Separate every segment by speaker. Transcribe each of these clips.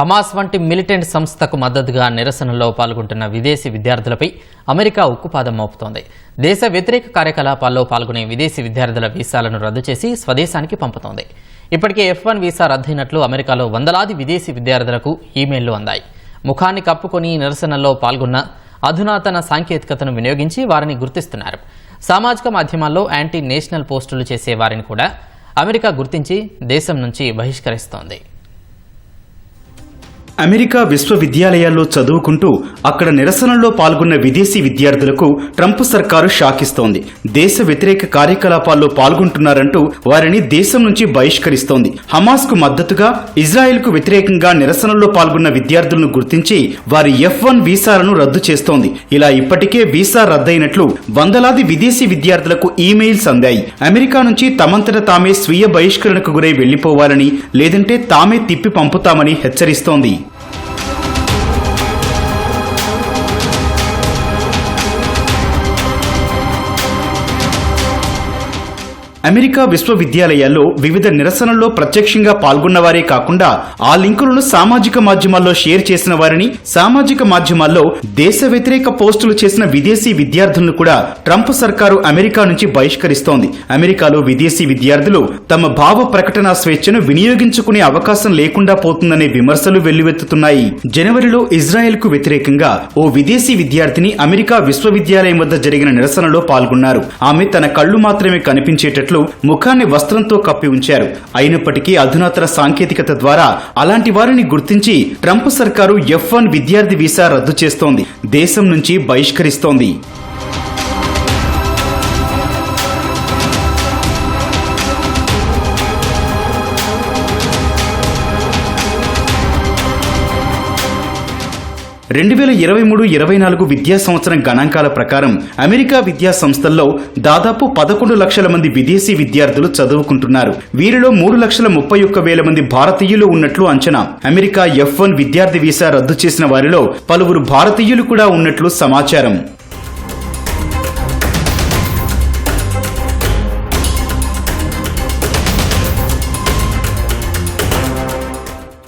Speaker 1: Hamas వంటి militant సంస్థకు మద్దతుగా నిరసనలో పాల్గొంటున్న విదేశీ విద్యార్థులపై అమెరికా ఉక్కుపాదం మోపుతోంది. దేశ వ్యతిరేక కార్యకలాపాల్లో పాల్గొనే విదేశీ విద్యార్థుల వీసాలను రద్దు చేసి స్వదేశానికి పంపుతోంది. ఇప్పటికే ఎఫ్ వన్ వీసా రద్దయినట్లు అమెరికాలో వందలాది విదేశీ విద్యార్థులకు ఈమెయిల్లు అందాయి. ముఖాన్ని కప్పుకొని నిరసనల్లో పాల్గొన్న అధునాతన సాంకేతికతను వినియోగించి వారిని గుర్తిస్తున్నారు. సామాజిక మాధ్యమాల్లో యాంటీ నేషనల్ పోస్టులు చేసే వారిని కూడా అమెరికా గుర్తించి దేశం నుంచి బహిష్కరిస్తోంది.
Speaker 2: అమెరికా విశ్వవిద్యాలయాల్లో చదువుకుంటూ అక్కడ నిరసనల్లో పాల్గొన్న విదేశీ విద్యార్థులకు ట్రంప్ సర్కారు షాకిస్తోంది. దేశ వ్యతిరేక కార్యకలాపాల్లో పాల్గొంటున్నారంటూ వారిని దేశం నుంచి బహిష్కరిస్తోంది. హమాస్కు మద్దతుగా ఇజ్రాయెల్కు వ్యతిరేకంగా నిరసనల్లో పాల్గొన్న విద్యార్థులను గుర్తించి వారి ఎఫ్ వన్ వీసాలను రద్దు చేస్తోంది. ఇలా ఇప్పటికే వీసా రద్దయినట్లు వందలాది విదేశీ విద్యార్థులకు ఈమెయిల్స్ అందాయి. అమెరికా నుంచి తమంతట తామే స్వీయ బహిష్కరణకు గురై వెళ్ళిపోవాలని లేదంటే తామే తిప్పి పంపుతామని హెచ్చరిస్తోంది. అమెరికా విశ్వవిద్యాలయాల్లో వివిధ నిరసనల్లో ప్రత్యక్షంగా పాల్గొన్నవారే కాకుండా ఆ లింకులను సామాజిక మాధ్యమాల్లో షేర్ చేసిన వారిని సామాజిక మాధ్యమాల్లో దేశ వ్యతిరేక పోస్టులు చేసిన విదేశీ విద్యార్థులను కూడా ట్రంప్ సర్కారు అమెరికా నుంచి బహిష్కరిస్తోంది. అమెరికాలో విదేశీ విద్యార్థులు తమ భావ ప్రకటన స్వేచ్ఛను వినియోగించుకునే అవకాశం లేకుండా పోతుందనే విమర్శలు వెల్లువెత్తుతున్నాయి. జనవరిలో ఇజ్రాయెల్కు వ్యతిరేకంగా ఓ విదేశీ విద్యార్థిని అమెరికా విశ్వవిద్యాలయం వద్ద జరిగిన నిరసనలో పాల్గొన్నారు. ఆమె తన కళ్ళు మాత్రమే కనిపించేటట్లు ముఖాన్ని వస్త్రంతో కప్పి ఉంచారు. అయినప్పటికీ అధునాతన సాంకేతికత ద్వారా అలాంటి వారిని గుర్తించి ట్రంప్ సర్కారు ఎఫ్ వన్ విద్యార్థి వీసా రద్దు చేస్తోంది. దేశం నుంచి బహిష్కరిస్తోంది. రెండు వేల ఇరవై మూడు ఇరవై నాలుగు విద్యా సంవత్సరం గణాంకాల ప్రకారం అమెరికా విద్యా సంస్థల్లో దాదాపు పదకొండు లక్షల మంది విదేశీ విద్యార్థులు చదువుకుంటున్నారు. వీరిలో మూడు లక్షల ముప్పై ఒక్క వేల మంది భారతీయులు ఉన్నట్లు అంచనా. అమెరికా ఎఫ్ వన్ విద్యార్థి వీసా రద్దు చేసిన వారిలో పలువురు భారతీయులు కూడా ఉన్నట్లు సమాచారం.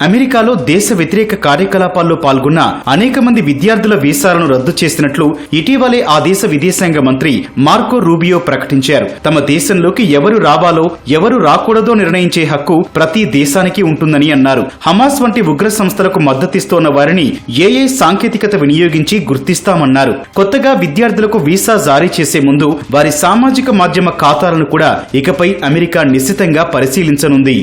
Speaker 2: అమెరికాలో దేశ వ్యతిరేక కార్యకలాపాల్లో పాల్గొన్న అనేక మంది విద్యార్థుల వీసాలను రద్దు చేసినట్లు ఇటీవలే ఆ దేశ విదేశాంగ మంత్రి మార్కో రూబియో ప్రకటించారు. తమ దేశంలోకి ఎవరు రావాలో ఎవరు రాకూడదో నిర్ణయించే హక్కు ప్రతి దేశానికి ఉంటుందని అన్నారు. హమాస్ వంటి ఉగ్ర సంస్థలకు మద్దతిస్తోన్న వారిని ఏఏ సాంకేతికత వినియోగించి గుర్తిస్తామన్నారు. కొత్తగా విద్యార్థులకు వీసా జారీ చేసే ముందు వారి సామాజిక మాధ్యమ ఖాతాలను కూడా ఇకపై అమెరికా నిశ్చితంగా పరిశీలించనుంది.